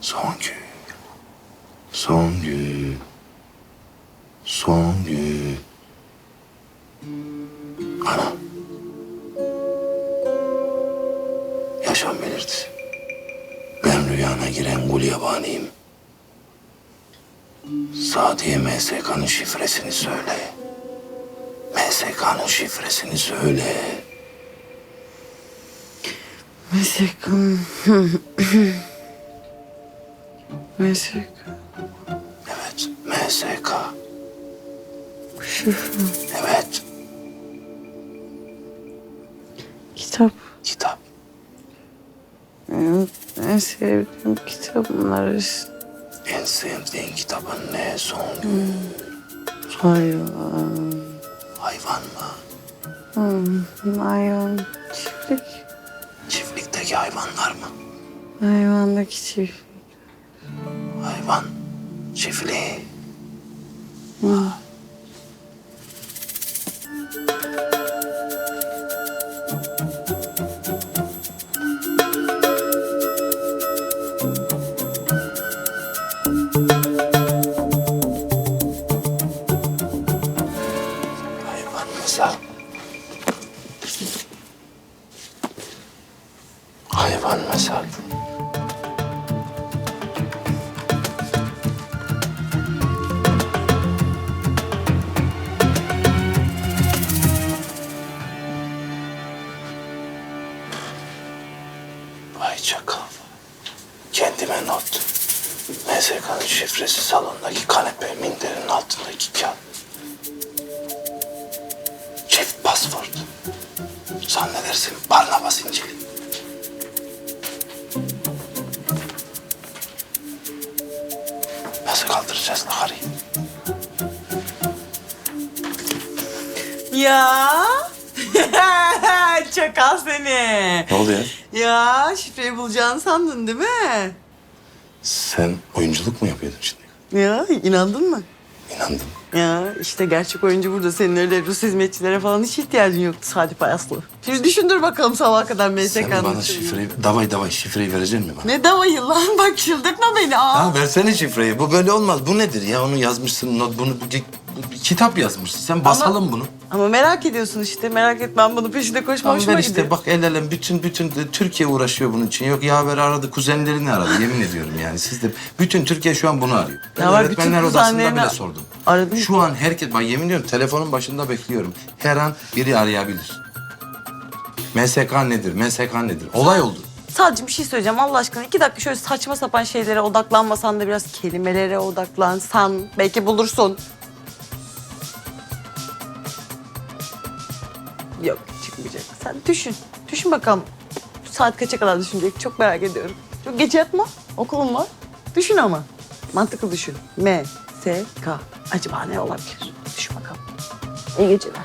Songül. Songül. Songül. Ana. Yaşam belirtisi. Ben rüyana giren gul yabaniyim. Sadiye MSK'nın şifresini söyle. MSK'nın şifresini söyle. Meslek. Meslek. Evet, MSK. Şifre. Evet, Kitap. kitap. Benim en sevdiğim bunlar işte. En sevdiğin kitabın ne Songül? Hayvan. Hayvan mı? Hmm, hayvan. Çiftlik. Çiftlikteki hayvanlar mı? Hayvandaki çiftlik. Hayvan, çiftliği. Hayvan mezar. Hayvan mezar. Vay çakal. Kendime not. MSK'nın şifresi salondaki kanepe minderin altındaki kağıt. Çift pasport. Zannedersin Barnabas. Nasıl kaldıracağız Nahar'ı? Ya. Çakal seni. Ne oluyor? Ya şifreyi bulacağını sandın değil mi? Sen oyunculuk mu yapıyordun şimdi? Ya inandın mı? İnandım. Ya işte gerçek oyuncu burada. Senin öyle Rus hizmetçilere falan hiç ihtiyacın yoktu Sadi Payaslı. Şimdi düşündür bakalım sabaha kadar MSK'nın. Sen bana şifreyi, davay davay şifreyi verecek misin bana? Ne davayı lan bak çıldırtma beni. Aa. Ha versene şifreyi. Bu böyle olmaz. Bu nedir ya? Onu yazmışsın, not, bunu bu, bu- kitap yazmışsın. Sen basalım bunu. Ama merak ediyorsun işte. Merak et ben bunu peşinde koşma Tamam hoşuma ver işte gidiyor. bak el ele bütün bütün de Türkiye uğraşıyor bunun için. Yok yaver aradı kuzenlerini aradı yemin ediyorum yani. Siz de bütün Türkiye şu an bunu arıyor. Ben Ya var, öğretmenler odasında kuzenlerini bile sordum. aradın mı? Şu an herkes bak yemin ediyorum telefonun başında bekliyorum. Her an biri arayabilir. MSK nedir? MSK nedir? Olay oldu. Sadece bir şey söyleyeceğim Allah aşkına. iki dakika şöyle saçma sapan şeylere odaklanmasan da biraz kelimelere odaklansan belki bulursun. Yok çıkmayacak. Sen düşün. Düşün bakalım. Saat kaça kadar düşünecek? Çok merak ediyorum. Çok geç yatma. Okulun var. Düşün ama. Mantıklı düşün. M, S, K. Acaba ne olabilir? Düşün bakalım. İyi geceler.